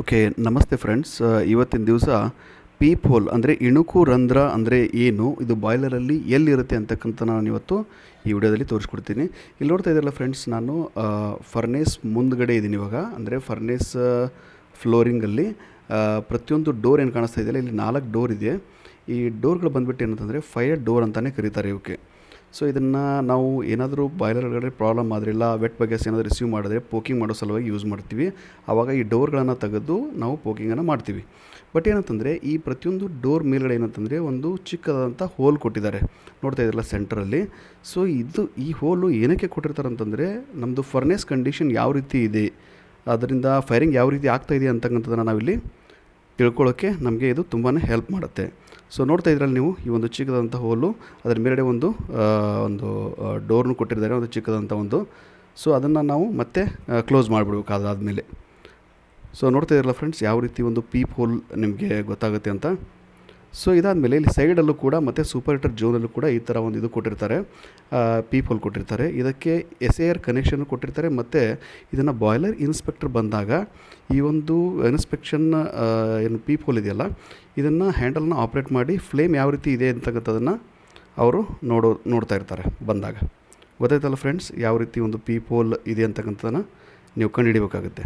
Okay ನಮಸ್ತೆ friends ಇವತ್ತಿನ ದಿವಸ ಪೀಪ್ ಹೋಲ್ ಅಂದರೆ ಇಣುಕು ರಂಧ್ರ ಅಂದರೆ ಏನು, ಇದು ಬಾಯ್ಲರಲ್ಲಿ ಎಲ್ಲಿರುತ್ತೆ ಅಂತಕ್ಕಂಥ ನಾನು ಇವತ್ತು ಈ ವಿಡಿಯೋದಲ್ಲಿ ತೋರಿಸ್ಕೊಡ್ತೀನಿ. ಇಲ್ಲಿ ನೋಡ್ತಾ ಇದ್ದಾರಲ್ಲ ಫ್ರೆಂಡ್ಸ್ ನಾನು ಫರ್ನೇಸ್ ಮುಂದ್ಗಡೆ ಇದ್ದೀನಿ ಇವಾಗ. ಅಂದರೆ ಫರ್ನೇಸ್ ಫ್ಲೋರಿಂಗಲ್ಲಿ ಪ್ರತಿಯೊಂದು ಡೋರ್ ಏನು ಕಾಣಿಸ್ತಾ ಇದೆಯಲ್ಲ, ಇಲ್ಲಿ ನಾಲ್ಕು ಡೋರ್ ಇದೆ. ಈ ಡೋರ್ಗಳು ಬಂದುಬಿಟ್ಟು ಏನಂತಂದರೆ ಫೈರ್ ಡೋರ್ ಅಂತಲೇ ಕರೀತಾರೆ ಇವಕ್ಕೆ. ಸೊ ಇದನ್ನು ನಾವು ಏನಾದರೂ ಬಾಯ್ಲರ್ ಒಳಗಡೆ ಪ್ರಾಬ್ಲಮ್ ಆದರೆ ಇಲ್ಲ ವೆಟ್ ಬಗೆಸ್ ಏನಾದರೂ ರಿಸೀವ್ ಮಾಡಿದ್ರೆ ಪೋಕಿಂಗ್ ಮಾಡೋ ಸಲುವಾಗಿ ಯೂಸ್ ಮಾಡ್ತೀವಿ. ಆವಾಗ ಈ ಡೋರ್ಗಳನ್ನು ತೆಗೆದು ನಾವು ಪೋಕಿಂಗನ್ನು ಮಾಡ್ತೀವಿ. ಬಟ್ ಏನಂತಂದರೆ ಈ ಪ್ರತಿಯೊಂದು ಡೋರ್ ಮೇಲ್ಗಡೆ ಏನಂತಂದರೆ ಒಂದು ಚಿಕ್ಕದಾದಂಥ ಹೋಲ್ ಕೊಟ್ಟಿದ್ದಾರೆ. ನೋಡ್ತಾ ಇದ್ರಲ್ಲ ಸೆಂಟ್ರಲ್ಲಿ ಸೊ ಇದು ಈ ಹೋಲು ಏನಕ್ಕೆ ಕೊಟ್ಟಿರ್ತಾರೆ ಅಂತಂದರೆ ನಮ್ಮದು ಫರ್ನೆಸ್ ಕಂಡೀಷನ್ ಯಾವ ರೀತಿ ಇದೆ, ಅದರಿಂದ ಫೈರಿಂಗ್ ಯಾವ ರೀತಿ ಆಗ್ತಾಯಿದೆ ಅಂತಕ್ಕಂಥದ್ದನ್ನು ನಾವಿಲ್ಲಿ ತಿಳ್ಕೊಳ್ಳೋಕ್ಕೆ ನಮಗೆ ಇದು ತುಂಬಾ ಹೆಲ್ಪ್ ಮಾಡುತ್ತೆ. ಸೊ ನೋಡ್ತಾ ಇದ್ರಲ್ಲಿ ನೀವು ಈ ಒಂದು ಚಿಕ್ಕದಾದಂಥ ಹೋಲು, ಅದರ ಮೇಲ್ಗಡೆ ಒಂದು ಒಂದು ಡೋರ್ನು ಕೊಟ್ಟಿದ್ದಾರೆ ಒಂದು ಚಿಕ್ಕದಾದಂಥ ಒಂದು. ಸೊ ಅದನ್ನು ನಾವು ಮತ್ತೆ ಕ್ಲೋಸ್ ಮಾಡಿಬಿಡ್ಬೇಕು ಅದಾದಮೇಲೆ. ಸೊ ನೋಡ್ತಾ ಇದ್ರಲ್ಲ ಫ್ರೆಂಡ್ಸ್ ಯಾವ ರೀತಿ ಒಂದು ಪೀಪ್ ಹೋಲ್ ನಿಮಗೆ ಗೊತ್ತಾಗುತ್ತೆ ಅಂತ? ಸೊ ಇದಾದಮೇಲೆ ಇಲ್ಲಿ ಸೈಡಲ್ಲೂ ಕೂಡ ಮತ್ತು ಸೂಪರ್ ಹೀಟರ್ ಜೋನಲ್ಲೂ ಕೂಡ ಈ ಥರ ಒಂದು ಇದು ಕೊಟ್ಟಿರ್ತಾರೆ. ಪೀಪಲ್ ಕೊಟ್ಟಿರ್ತಾರೆ. ಇದಕ್ಕೆ ಎಸ್ ಎ ಆರ್ ಕನೆಕ್ಷನ್ ಕೊಟ್ಟಿರ್ತಾರೆ. ಮತ್ತು ಇದನ್ನು ಬಾಯ್ಲರ್ ಇನ್ಸ್ಪೆಕ್ಟರ್ ಬಂದಾಗ ಈ ಒಂದು ಇನ್ಸ್ಪೆಕ್ಷನ್ ಏನು ಪೀಪೋಲ್ ಇದೆಯಲ್ಲ, ಇದನ್ನು ಹ್ಯಾಂಡಲ್ನ ಆಪ್ರೇಟ್ ಮಾಡಿ ಫ್ಲೇಮ್ ಯಾವ ರೀತಿ ಇದೆ ಅಂತಕ್ಕಂಥದ್ದನ್ನು ಅವರು ನೋಡೋ, ನೋಡ್ತಾ ಇರ್ತಾರೆ ಬಂದಾಗ. ಗೊತ್ತಾಯ್ತಲ್ಲ ಫ್ರೆಂಡ್ಸ್ ಯಾವ ರೀತಿ ಒಂದು ಪೀಪೋಲ್ ಇದೆ ಅಂತಕ್ಕಂಥದ್ದನ್ನು ನೀವು ಕಂಡುಹಿಡಿಬೇಕಾಗುತ್ತೆ.